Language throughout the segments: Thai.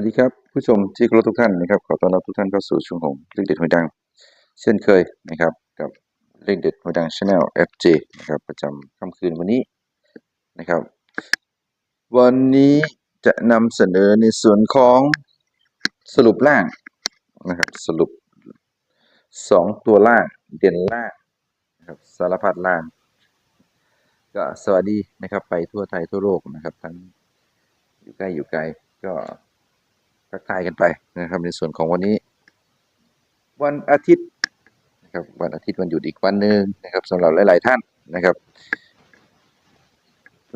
วัสดีครับผู้ชมที่เคารพทุกท่านนะครับขอต้อนรับทุกท่านเข้าสู่ช่วงของเลขเด็ดหัวดัง เช่นเคยนะครับกับเลขเด็ดหัวดัง Channel FJ นะครับประจำค่ำคืนวันนี้นะครับ วันนี้จะนำเสนอในส่วนของสรุปล่างนะครับสรุปสองตัวล่างเด่นล่างนะครับสารพัดล่าง ก็สวัสดีนะครับไปทั่วไทยทั่วโลกนะครับทั้งอยู่ใกล้อยู่ไกลก็ ทักทายกันไปนะครับ ในส่วนของวันนี้ วันอาทิตย์นะครับวันอาทิตย์วันหยุดอีกวันหนึ่งนะครับสำหรับหลาย ๆ ท่านนะครับ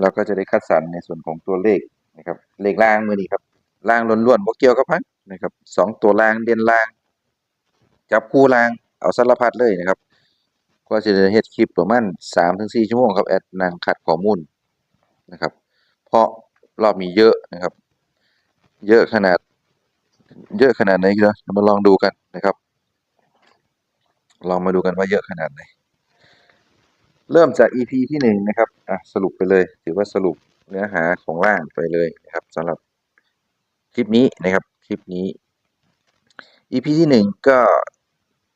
เราก็จะได้คัดสรรในส่วนของตัวเลขนะครับ เลขล่างมือนี้ครับล่างล้วนๆบ่เกี่ยวกับพังนะครับสองตัวล่างเด่นล่าง จับคู่ล่างเอาสารพัดเลยนะครับก็จะเฮ็ดคลิปประมาณ3-4ชั่วโมงครับแอดนั่งคัดข้อมูลนะครับ เพราะรอบนี้เยอะนะครับ เยอะขนาด เยอะขนาดไหนกันเรามาลองดูกันนะครับ ลองมาดูกันว่าเยอะขนาดไหน เริ่มจาก EP ที่หนึ่งนะครับอะสรุปไปเลย ถือว่าสรุปเนื้อหาของร่างไปเลยนะครับสำหรับคลิปนี้นะครับ คลิปนี้ EP ที่หนึ่งก็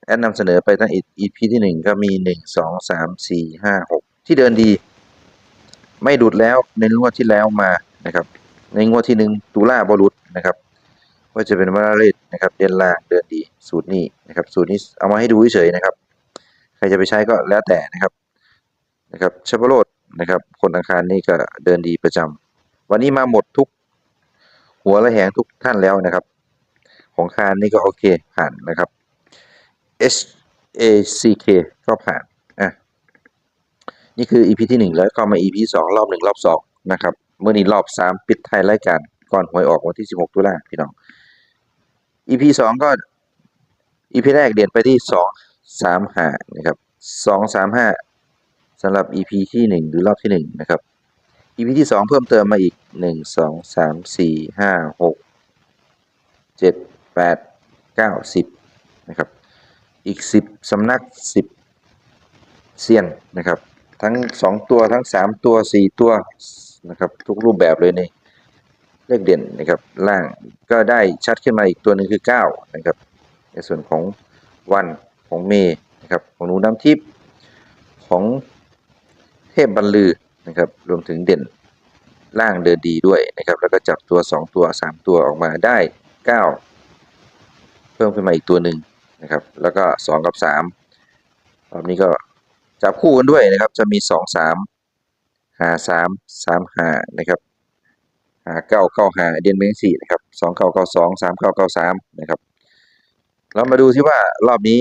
แอนนำเสนอไปทั้ง EP ที่หนึ่งก็มีหนึ่งสองสามสี่ห้าหกที่เดินดี ไม่ดุดแล้วในงวดที่แล้วมานะครับ ในงวดที่หนึ่งตุลาบรุษนะครับ ว่าจะเป็นวราเลศนะครับเดินล่างเดินดีสูตรนี้นะครับ สูตรนี้เอามาให้ดูเฉยๆนะครับ ใครจะไปใช้ก็แล้วแต่นะครับนะครับชัปโรดนะครับ คนอังคารนี่ก็เดินดีประจำวันนี้มาหมดทุก หัวและแหงทุกท่านแล้วนะครับ ของคารนี่ก็โอเคผ่านนะครับ H A C K ก็ผ่านอะนี่คือ EP ที่หนึ่งแล้วก็มา EP สองรอบหนึ่งรอบสองนะครับ เมื่อนี้รอบสามปิดท้ายรายการก่อนหวยออกวันที่สิบหกตุลาพี่น้อง EP สองก็ EP แรกเด่นไปที่สองสามห้านะครับสองสามห้าสำหรับ EP ที่หนึ่งหรือรอบที่หนึ่งนะครับ EP ที่สองเพิ่มเติมมาอีกหนึ่งสองสามสี่ห้าหกเจ็ดแปดเก้าสิบนะครับอีกสิบสำนักสิบเซียนนะครับ ทั้งสองตัวทั้งสามตัวสี่ตัวนะครับ ทุกรูปแบบเลยใน เลขเด่นนะครับล่างก็ได้ชัดขึ้นมาอีกตัวหนึ่งคือเก้านะครับ ในส่วนของวันของเมย์นะครับของหนูน้ำทิพย์ของเทพบรรลือนะครับรวมถึงเด่นล่างเดินดีด้วยนะครับ แล้วก็จับตัวสองตัวสามตัวออกมาได้เก้าเพิ่มขึ้นมาอีกตัวหนึ่งนะครับ แล้วก็สองกับสามรอบนี้ก็จับคู่กันด้วยนะครับ จะมีสองสามหาสามสามหานะครับ หาเก้าเก้าหาเดนเบงสี่นะครับสองเก้าเก้าสองสามเก้าเก้าสามนะครับ เรามาดูที่ว่ารอบนี้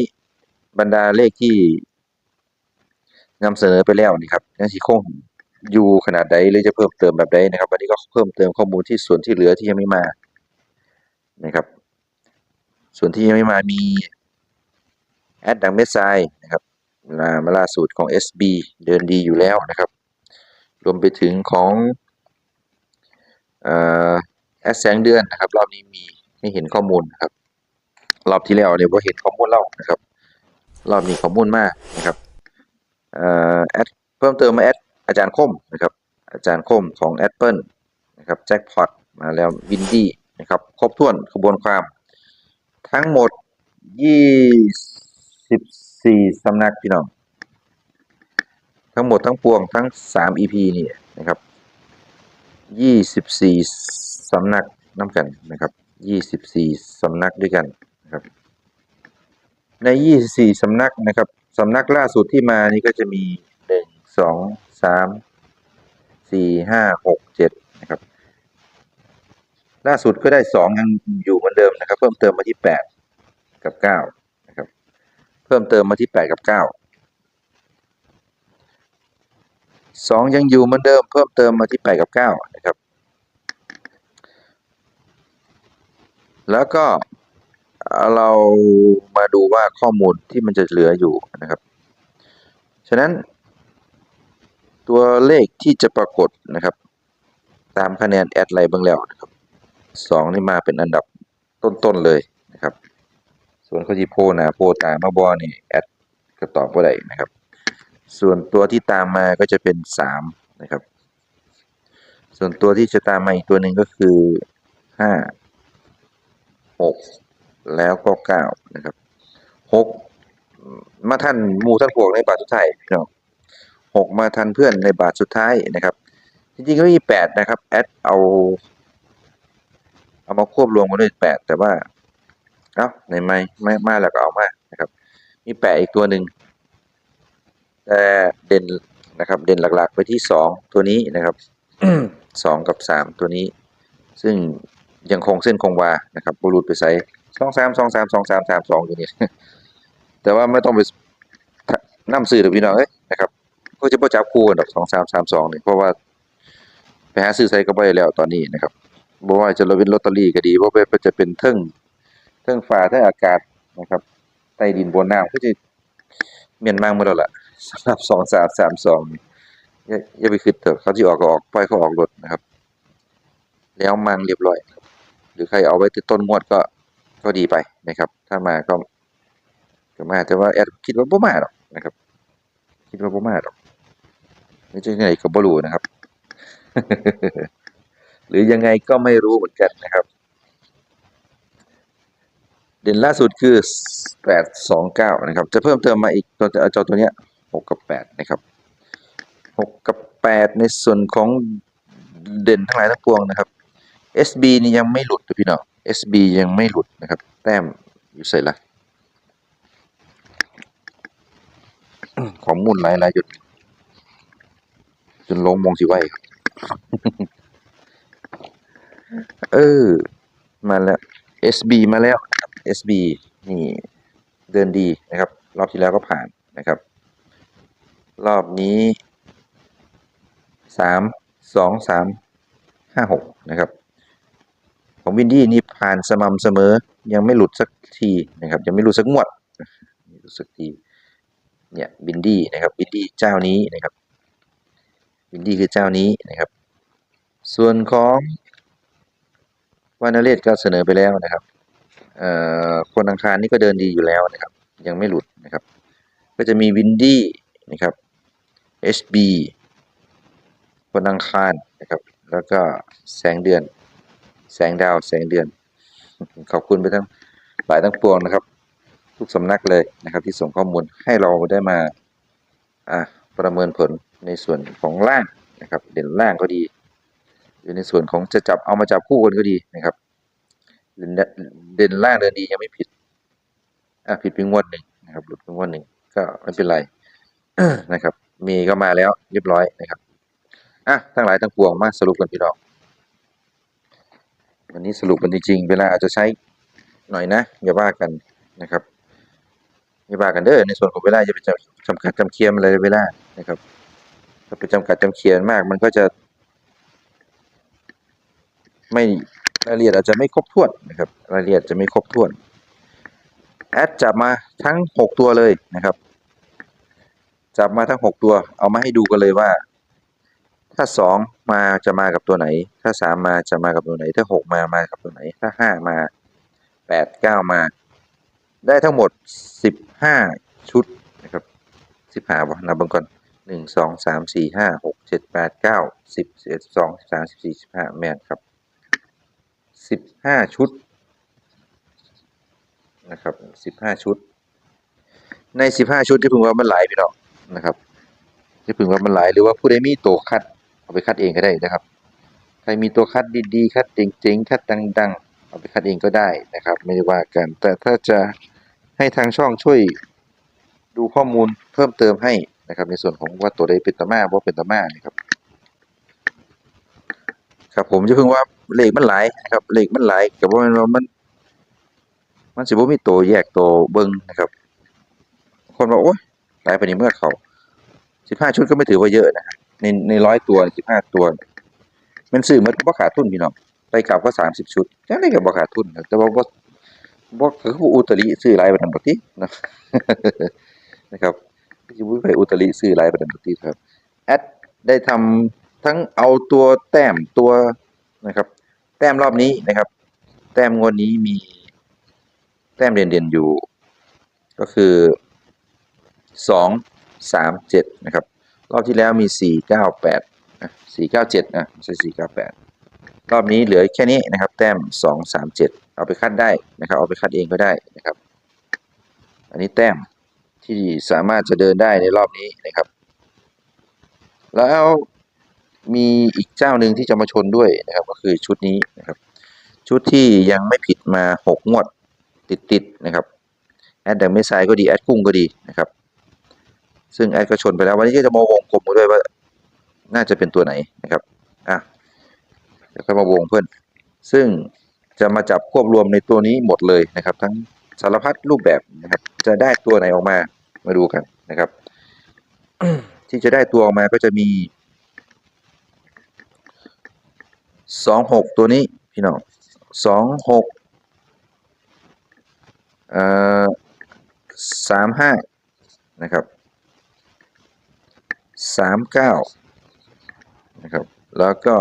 บรรดาเลขที่นำเสนอไปแล้วนี่ครับยังสิคงอยู่ขนาดใดหรือจะเพิ่มเติมแบบใดนะครับ วันนี้ก็เพิ่มเติมข้อมูลที่ส่วนที่เหลือที่ยังไม่มานะครับ ส่วนที่ยังไม่มามีแอดดังเม็ดทรายนะครับมามล่าสุดของ SB เดินดีอยู่แล้วนะครับ รวมไปถึงของ แอดแสงเดือนนะครับ รอบนี้มีให้เห็นข้อมูลนะครับ รอบที่แล้วเนี่ยว่าเห็นข้อมูลเล่านะครับ รอบนี้ข้อมูลมากนะครับเออแอดเพิ่มเติมมาแอดอาจารย์คมนะครับ อาจารย์คมของแอดเปิลนะครับแจ็คพอตมาแล้ววินดี้นะครับ ครบถ้วนกระบวนความ ทั้งหมดยี่สิบสี่สำนักพี่น้อง ทั้งหมดทั้งปวงทั้งสาม EP นี่นะครับ ยี่สิบสี่สำนักน้ำกันนะครับยี่สิบสี่สำนักด้วยกันนะครับ ในยี่สิบสี่สำนักนะครับสำนักล่าสุดที่มานี่ก็จะมีหนึ่งสองสามสี่ห้าหกเจ็ดนะครับ ล่าสุดก็ได้สองยังอยู่เหมือนเดิมนะครับ เพิ่มเติมมาที่แปดกับเก้านะครับ เพิ่มเติมมาที่แปดกับเก้า สองยังอยู่เหมือนเดิมเพิ่มเติมมาที่แปดกับเก้านะครับ แล้วก็เรามาดูว่าข้อมูลที่มันจะเหลืออยู่นะครับ ฉะนั้น ตัวเลขที่จะปรากฏนะครับ ตามคะแนนแอดไลน์เบื้องแล้วนะครับสองนี่มาเป็นอันดับต้นๆเลยนะครับ ส่วนเขาที่โพนะโพตามาบอนี่แอดก็ตอบบ่ได้นะครับ ส่วนตัวที่ตามมาก็จะเป็นสามนะครับ ส่วนตัวที่จะตามมาอีกตัวหนึ่งก็คือห้าหกแล้วก็เก้านะครับหกมาทันมูท่านพวกในบาทสุดท้ายพี่น้องหกมาทันเพื่อนในบาทสุดท้ายนะครับ จริงๆก็มีแปดนะครับแอดเอาเอามาควบรวมกันด้วยแปดแต่ว่า เอ้าในไม่ไม่มาแล้วก็เอามานะครับ มีแปดอีกตัวหนึ่ง แต่เด่นนะครับเด่นหลักๆ ไปที่สองตัวนี้นะครับสองกับสามตัวนี้ ซึ่งยังคงเส้นคงวานะครับบุรุษไปใส่สองสามสองสามสองสามสามสองอยู่นี่แต่ว่าไม่ต้องไปนั่สื่อหรือพี่น้องเอ้ยนะครับก็จะประจับคู่กันดอกสองสามสามสองนี่เพราะว่าไปหาซื้อใส่ก็บ่ได้แล้วตอนนี้นะครับบ่ว่าจะเป็นลอตเตอรี่ก็ดีบ่ว่าจะเป็นเทิงเทิงฟ้าเทิงอากาศนะครับใต้ดินบนน้ำก็จะเมียนมากหมดแล้วล่ะ สำหรับสองสามสามสองนี่อย่าอย่าไปคิดเถอะเขาที่ออกก็ออกปล่อยเขาออกรถนะครับ แล้วมังเรียบร้อยหรือใครเอาไว้ที่ต้นงวดก็ก็ดีไปนะครับ ถ้ามาก็ก็มาแต่ว่าแอดคิดว่าบ่มาหรอกนะครับ คิดว่าบ่มาหรอกนี่จะยังไงก็บ่รู้นะครับ หรือยังไงก็ไม่รู้เหมือนกันนะครับ เด่นล่าสุดคือ829นะครับ จะเพิ่มเติมมาอีกตัวเจ้าตัวเนี้ย 6 กับ 8 นะครับ 6 กับ 8 ในส่วนของเด่นทั้งหลายทั้งปวงนะครับ SB นี่ยังไม่หลุดพี่น้อง SB ยังไม่หลุดนะครับ แต้มอยู่ใส่ละของมุ่นหลายหลายจุด จนลงมองสิไวครับเออ มาแล้ว SB มาแล้วนะครับ SB นี่เดินดีนะครับ รอบที่แล้วก็ผ่านนะครับ รอบนี้สามสองสามห้าหกนะครับ ของวินดี้นี่ผ่านสม่ำเสมอยังไม่หลุดสักทีนะครับ ยังไม่หลุดสักงวดไม่หลุดสักทีเนี่ยบินดี้นะครับบินดี้เจ้านี้นะครับบินดี้คือเจ้านี้นะครับ ส่วนของวานาเลศก็เสนอไปแล้วนะครับเอ่อคนอังคารนี่ก็เดินดีอยู่แล้วนะครับ ยังไม่หลุดนะครับ ก็จะมีวินดี้นะครับ HB คนอังคารนะครับ แล้วก็แสงเดือน แสงดาวแสงเดือน ขอบคุณไปทั้งหลายทั้งปวงนะครับ ทุกสำนักเลยนะครับ ที่ส่งข้อมูลให้เราได้มาอ่าประเมินผลในส่วนของล่างนะครับ เด่นล่างก็ดีหรือในส่วนของจะจับเอามาจับคู่กันก็ดีนะครับ เด่นเด่นล่างเดินดียังไม่ผิดอะผิดเพียงงวดหนึ่งนะครับหลุดเพียงงวดหนึ่งก็ไม่เป็นไรนะครับ มีก็มาแล้วเรียบร้อยนะครับอะทั้งหลายทั้งปวงมาสรุปกันพี่น้องวันนี้สรุปกันจริงๆเวลาอาจจะใช้หน่อยนะอย่าว่ากันนะครับอย่าว่ากันเด้อในส่วนของเวลาอย่าไปจำจำกัดจำเคียมอะไรเวลานะครับถ้าไปจำกัดจำเคียมมาก มันก็จะ ไม่รายละเอียดอาจจะไม่ครบถ้วนนะครับรายละเอียดจะไม่ครบถ้วนแอดจับมาทั้งหกตัวเลยนะครับ จับมาทั้งหกตัว เอามาให้ดูกันเลยว่า ถ้าสองมาจะมากับตัวไหน ถ้าสามมาจะมากับตัวไหน ถ้าหกมามากับตัวไหน ถ้าห้ามาแปดเก้ามา ได้ทั้งหมดสิบห้าชุดนะครับสิบห้าวะนับบิ่งก่อนหนึ่งสองสามสี่ห้าหกเจ็ดแปดเก้าสิบสิบเอ็ดสองสิบสามสิบสี่สิบห้าแมนครับสิบห้าชุดนะครับสิบห้าชุด ในสิบห้าชุดที่พึงว่ามันหลายพี่น้อง นะครับที่พึงว่ามันหลายหรือว่าผู้ใดมีตัวคัดเอาไปคัดเองก็ได้นะครับ ใครมีตัวคัดดีๆคัดเจ๋งๆคัดดัง ๆ เอาไปคัดเองก็ได้นะครับ ไม่ได้ว่ากัน แต่ถ้าจะให้ทางช่องช่วยดูข้อมูลเพิ่มเติมให้นะครับ ในส่วนของว่าตัวใดเป็นตามาว่าเป็นตามานะครับครับผมจะพิ่งว่าเลขมันหลายนะครับเลขมันหลายกับว่ามันมันมันสิบ่มีตัวแยกตัวเบิ่งนะครับ คนบอกโอ้ย หลายไปนี่เมื่อเขาสิบห้าชุดก็ไม่ถือว่าเยอะนะในในร้อยตัวสิบห้าตัว มันซื้อมันบ่ขาดทุนพี่น้องไปกลับก็สามสิบชุดจังได๋ก็บ่ขาดทุนนะแต่ว่าบ่บ่คือผู้อุตริซื้อหลายปานนั้นตินะนะครับสิบ่ไปอุตริซื้อหลายปานนั้นติครับแอดได้ทำทั้งเอาตัวแต้มตัวนะครับ แต้มรอบนี้นะครับ แต้มงวดนี้มี แต้มเด่นๆอยู่ ก็คือ สองสามเจ็ดนะครับ รอบที่แล้วมีสี่เก้าแปดสี่เก้าเจ็ดนะไม่ใช่สี่เก้าแปดรอบนี้เหลือแค่นี้นะครับ แต้มสองสามเจ็ดเอาไปคัดได้นะครับ เอาไปคัดเองก็ได้นะครับ อันนี้แต้มที่สามารถจะเดินได้ในรอบนี้นะครับ แล้วมีอีกเจ้าหนึ่งที่จะมาชนด้วยนะครับ ก็คือชุดนี้นะครับ ชุดที่ยังไม่ผิดมาหกงวดติดๆนะครับแอดดังไม่ไซก็ดี แอดกุ้งก็ดีนะครับ ซึ่งแอดก็ชนไปแล้ววันนี้ก็จะมาวงกลมด้วยว่า น่าจะเป็นตัวไหนนะครับอะเดี๋ยวค่อยมาวงเพื่อน ซึ่งจะมาจับควบรวมในตัวนี้หมดเลยนะครับ ทั้งสารพัดรูปแบบนะครับ จะได้ตัวไหนออกมามาดูกันนะครับ ที่จะได้ตัวออกมาก็จะมีสองหกตัวนี้พี่น้องสองหกเอ่อสามห้านะครับ สามเก้านะครับ แล้วก็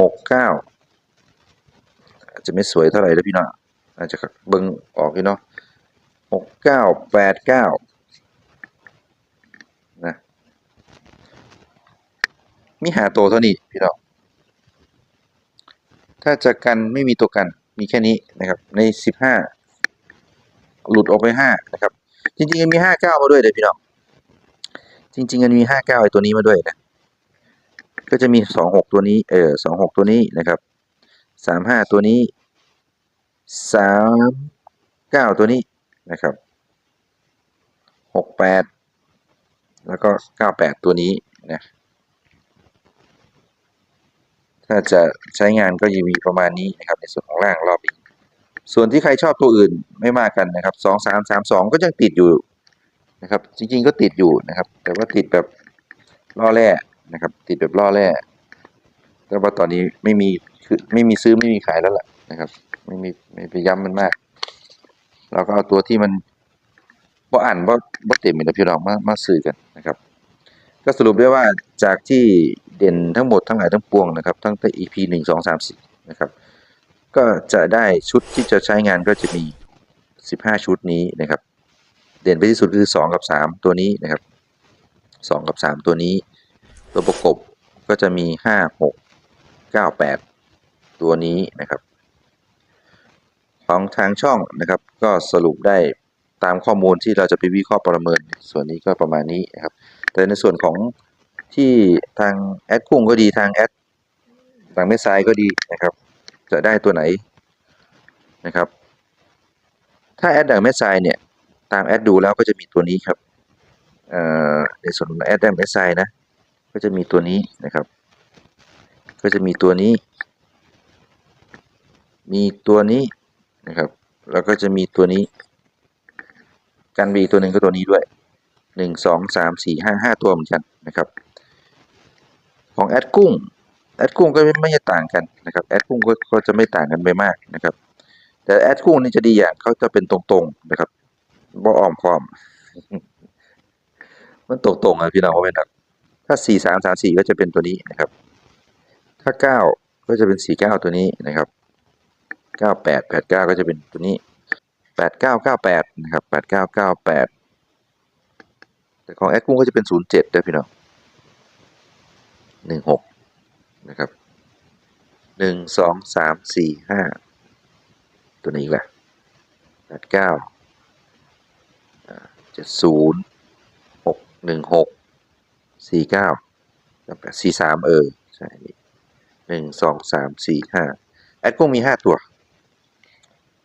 หกเก้าอาจจะไม่สวยเท่าไหร่แล้วพี่น้องอาจจะเบิ่งออกพี่เนาะหกเก้าแปดเก้านะมีหาตัวเท่านี้พี่น้องถ้าจะกันไม่มีตัวกันมีแค่นี้นะครับ ในสิบห้าหลุดออกไปห้านะครับ จริงๆมีห้าเก้ามาด้วยเลยพี่น้อง จริง ๆ มันมีห้าเก้าไอตัวนี้มาด้วยนะ ก็จะมีสองหกตัวนี้ เออสองหกตัวนี้นะครับสามห้าตัวนี้สามเก้าตัวนี้นะครับหกแปดแล้วก็เก้าแปดตัวนี้นะถ้าจะใช้งานก็จะมีประมาณนี้นะครับ ในส่วนของล่างรอบนี้ส่วนที่ใครชอบตัวอื่นไม่มากกันนะครับสองสามสามสองก็ยังติดอยู่ นะครับ จริงๆก็ติดอยู่นะครับ แต่ว่าติดแบบล่อแร่นะครับ ติดแบบล่อแร่แต่ว่าตอนนี้ไม่มีคือไม่มีซื้อไม่มีขายแล้วล่ะนะครับ ไม่มีไม่ไปย้ำมันมากเราก็เอาตัวที่มันบ่อ่านบ่บ่เต็มเลยพี่น้องมามาซื้อกันนะครับ ก็สรุปได้ว่าจากที่เด่นทั้งหมดทั้งหลายทั้งปวงนะครับทั้งแต่ EP หนึ่งสองสามสี่นะครับ ก็จะได้ชุดที่จะใช้งานก็จะมีสิบห้าชุดนี้นะครับ เด่นไปที่สุดคือสองกับสามตัวนี้นะครับสองกับสามตัวนี้ ตัวประกบก็จะมีห้าหกเก้าแปดตัวนี้นะครับ ของทางช่องนะครับก็สรุปได้ตามข้อมูลที่เราจะไปวิเคราะห์ประเมิน ส่วนนี้ก็ประมาณนี้นะครับ แต่ในส่วนของที่ทางแอดกุ้งก็ดีทางแอดทางเมสไซก็ดีนะครับ จะได้ตัวไหนนะครับ ถ้าแอดดังเมสไซเนี่ย ตามแอดดูแล้วก็จะมีตัวนี้ครับเอ่อในส่วนของแอดดังเมสไซนะ ก็จะมีตัวนี้นะครับ ก็จะมีตัวนี้ มีตัวนี้นะครับ แล้วก็จะมีตัวนี้ กันบีตัวหนึ่งก็ตัวนี้ด้วยหนึ่งสองสามสี่ห้าห้าตัวเหมือนกันนะครับ ของแอดกุ้งแอดกุ้งก็ไม่ไม่จะต่างกันนะครับแอดกุ้งก็ก็จะไม่ต่างกันไปมากนะครับ แต่แอดกุ้งนี่จะดีอย่างเขาจะเป็นตรงๆนะครับ บ่อ้อมค้อม มันตรงๆอะพี่น้องว่าเป็นแบบถ้าสี่สามสามสี่ก็จะเป็นตัวนี้นะครับ ถ้าเก้าก็จะเป็นสี่เก้าตัวนี้นะครับเก้าแปดแปดเก้าก็จะเป็นตัวนี้แปดเก้าเก้าแปดนะครับแปดเก้าเก้าแปดแต่ของแอดกุ้งก็จะเป็นศูนย์เจ็ดด้วยพี่น้องหนึ่งหกนะครับหนึ่งสองสามสี่ห้าตัวนี้แหละแปดเก้า เจ็ดศูนย์หกหนึ่งหกสี่เก้าแปดสี่สามเออใช่หนึ่งสองสามสี่ห้าแอดกุ้งมีห้าตัว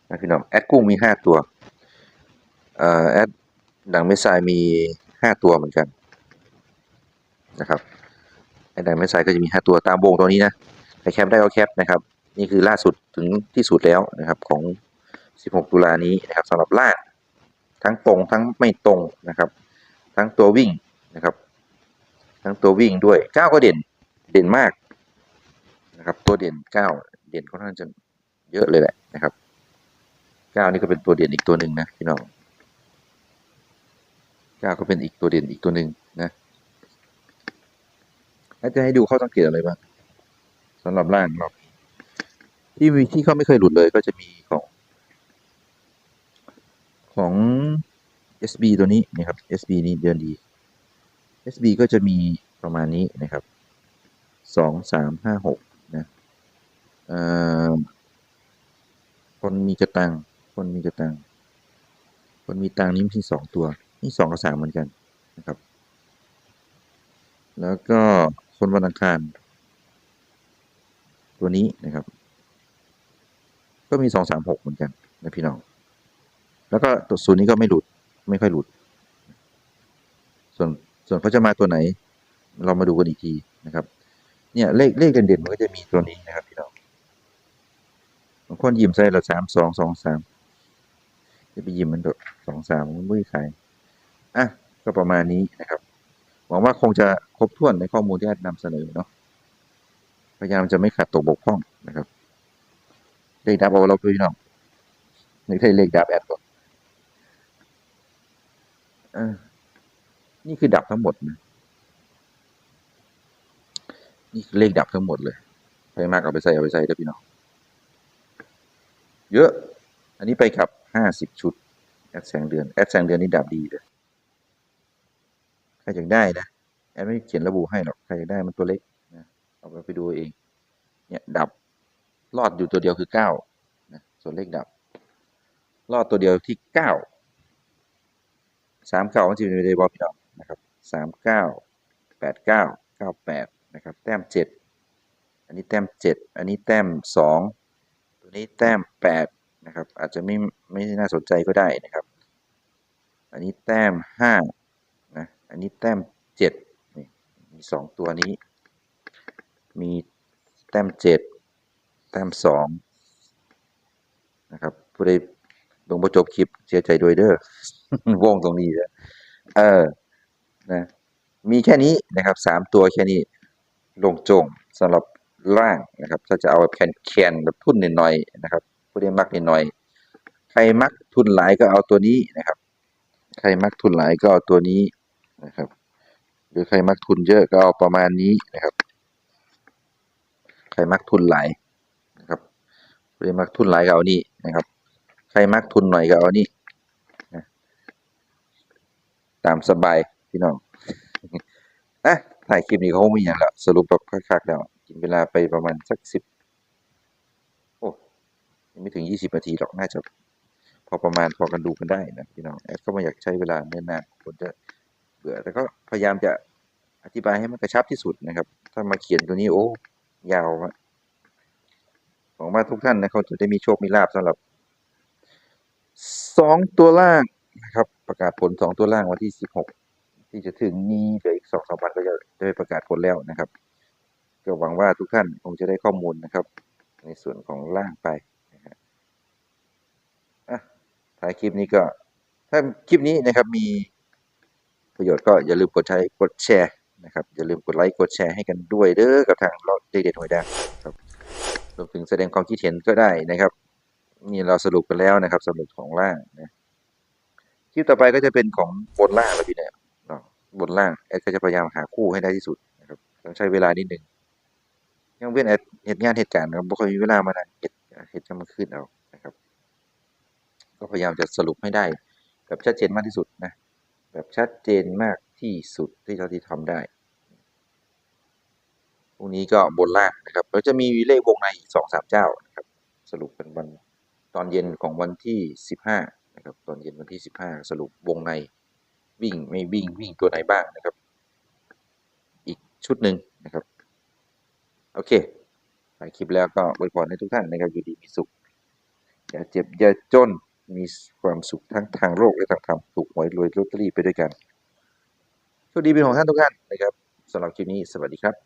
นะพี่น้องแอดกุ้งมีห้าตัวเอ่อแอดดังไม่ทรายมีห้าตัวเหมือนกันนะครับแอดดังไม่ทรายก็จะมีห้าตัวตามวงตัวนี้นะใครแคปได้ก็แคปนะครับ นี่คือล่าสุดถึงที่สุดแล้วนะครับของ 16 ตุลานี้นะครับสำหรับล่าง ทั้งตรงทั้งไม่ตรงนะครับ ทั้งตัววิ่งนะครับ ทั้งตัววิ่งด้วยก้าวก็เด่นเด่นมากนะครับ ตัวเด่นก้าวเด่นค่อนข้างจะเยอะเลยแหละนะครับก้าวนี่ก็เป็นตัวเด่นอีกตัวหนึ่งนะพี่น้องก้าวก็เป็นอีกตัวเด่นอีกตัวหนึ่งนะแล้วจะให้ดูข้อสังเกตอะไรบ้างสำหรับล่างเราที่มีที่เขาไม่เคยหลุดเลยก็จะมีของ ของ SB ตัวนี้นะครับ SB นี้เดือนดี SB ก็จะมีประมาณนี้นะครับสองสามห้าหกนะเอ่อคนมีกระตัง คนมีกระตัง คนมีตังนี่มีสองตัว นี่สองกับสามเหมือนกันนะครับ แล้วก็คนวันอังคาร ตัวนี้นะครับ ก็มีสองสามหกเหมือนกันนะพี่น้อง แล้วก็ตัวศูนย์นี้ก็ไม่หลุดไม่ค่อยหลุด ส่วนส่วนเขาจะมาตัวไหน เรามาดูกันอีกทีนะครับ เนี่ยเลขเลขเด่นๆมันก็จะมีตัวนี้นะครับพี่น้องบางคนยิ้มใส่ละสามสองสองสามจะไปยิ้มมันแบบสองสามมันไม่ขายอะก็ประมาณนี้นะครับหวังว่าคงจะครบถ้วนในข้อมูลที่แอดนำเสนอเนาะพยายามจะไม่ขาดตกบกพร่องนะครับเลขดับเอาเราพี่น้องในเลขดับแอดก่อน นี่คือดับทั้งหมดนะนี่คือเลขดับทั้งหมดเลยใครมากเอาไปใส่เอาไปใส่เด้พี่น้องเยอะ อันนี้ไปกับห้าสิบชุดแอดแสงเดือนแอดแสงเดือนนี่ดับดีเลยใครอยากได้นะแอดไม่เขียนระบุให้หรอกใครอยากได้มันตัวเล็กนะเอาไปไปดูเอง เนี่ยดับรอดอยู่ตัวเดียวคือเก้านะส่วนเลขดับ รอดตัวเดียวที่เก้า สามเก้ามันจะมีในบอลพี่น้องนะครับสามเก้าแปดเก้าเก้าแปดนะครับแต้มเจ็ดอันนี้แต้มเจ็ดอันนี้แต้มสองตัวนี้แต้มแปดนะครับอาจจะไม่ไม่น่าสนใจก็ได้นะครับ อันนี้แต้มห้านะอันนี้แต้มเจ็ดนี่มีสองตัวนี้ มีแต้มเจ็ดแต้มสองนะครับผู้ใดลงประจบคลิปเสียใจด้วยเด้อ วงตรงนี้นะเออนะมีแค่นี้นะครับสามตัวแค่นี้ลงโจงสำหรับล่างนะครับถ้าจะเอาแบบแคนๆแบบทุนหน่อยๆนะครับผู้ใดมักหน่อยๆใครมักทุนหลายก็เอาตัวนี้นะครับ ใครมักทุนหลายก็เอาตัวนี้นะครับ หรือใครมักทุนเยอะก็เอาประมาณนี้นะครับ ใครมักทุนหลายนะครับผู้ใดมักทุนหลายก็เอานี่นะครับ ใครมักทุนหน่อยก็เอานี่นะ ตามสบายพี่น้องอะถ่ายคลิปนี้เขาคงมีอย่างแล้วสรุปแบบคักๆแล้ว กินเวลาไปประมาณสักสิบโอ้ยังไม่ถึงยี่สิบนาทีหรอกน่าจะพอประมาณพอกันดูกันได้นะพี่น้องแอดก็ไม่อยากใช้เวลาเนิ่นนานคนจะเบื่อแต่ก็พยายามจะอธิบายให้มันกระชับที่สุดนะครับ ถ้ามาเขียนตัวนี้โอ้ยาวอะหวังว่าทุกท่านนะเขาจะได้มีโชคมีลาบสำหรับสองตัวล่าง นะครับ ประกาศผลสองตัวล่างวันที่สิบหกที่จะถึงนี้เหลืออีกสองสามวันก็จะได้ประกาศผลแล้วนะครับ ก็หวังว่าทุกท่านคงจะได้ข้อมูลนะครับ ในส่วนของล่างไปนะฮะอะท้ายคลิปนี้ก็ ถ้าคลิปนี้นะครับมีประโยชน์ก็อย่าลืมกดใช้กดแชร์นะครับอย่าลืมกดไลค์กดแชร์ให้กันด้วยเด้อกับทางเราเด็กเด็ดหวยดังครับรวมถึงแสดงความคิดเห็นก็ได้นะครับ นี่เราสรุปกันแล้วนะครับสรุปของล่างนะ ลิปต่อไปก็จะเป็นของบนล่างแล้วพี่เนี่ยบนล่างแอดก็จะพยายามหาคู่ให้ได้ที่สุดนะครับต้องใช้เวลานิดหนึ่งยังเว้นแอดเหตุงานเหตุการณ์นะครับบ่ค่อยมีเวลามานั่งเฮ็ดเฮ็ดจะมาขึ้นเอานะครับ ก็พยายามจะสรุปให้ได้แบบชัดเจนมากที่สุดนะแบบชัดเจนมากที่สุดที่เราที่ทำได้พรุ่งนี้ก็บนล่างนะครับแล้วจะมีเลขวงในอีกสองสามเจ้านะครับ สรุปเป็นวันตอนเย็นของวันที่สิบห้า นะครับตอนเย็นวันที่สิบห้าสรุปวงในวิ่งไม่วิ่งวิ่งตัวไหนบ้างนะครับ อีกชุดหนึ่งนะครับ โอเคถ่ายคลิปแล้วก็อวยพรให้ทุกท่านนะครับอยู่ดีมีสุขอย่าเจ็บอย่าจนมีความสุขทั้งทางโลกและทางธรรมถูกหวยรวยลอตเตอรี่ไปด้วยกันโชคดีเป็นของท่านทุกท่านนะครับสำหรับคลิปนี้สวัสดีครับ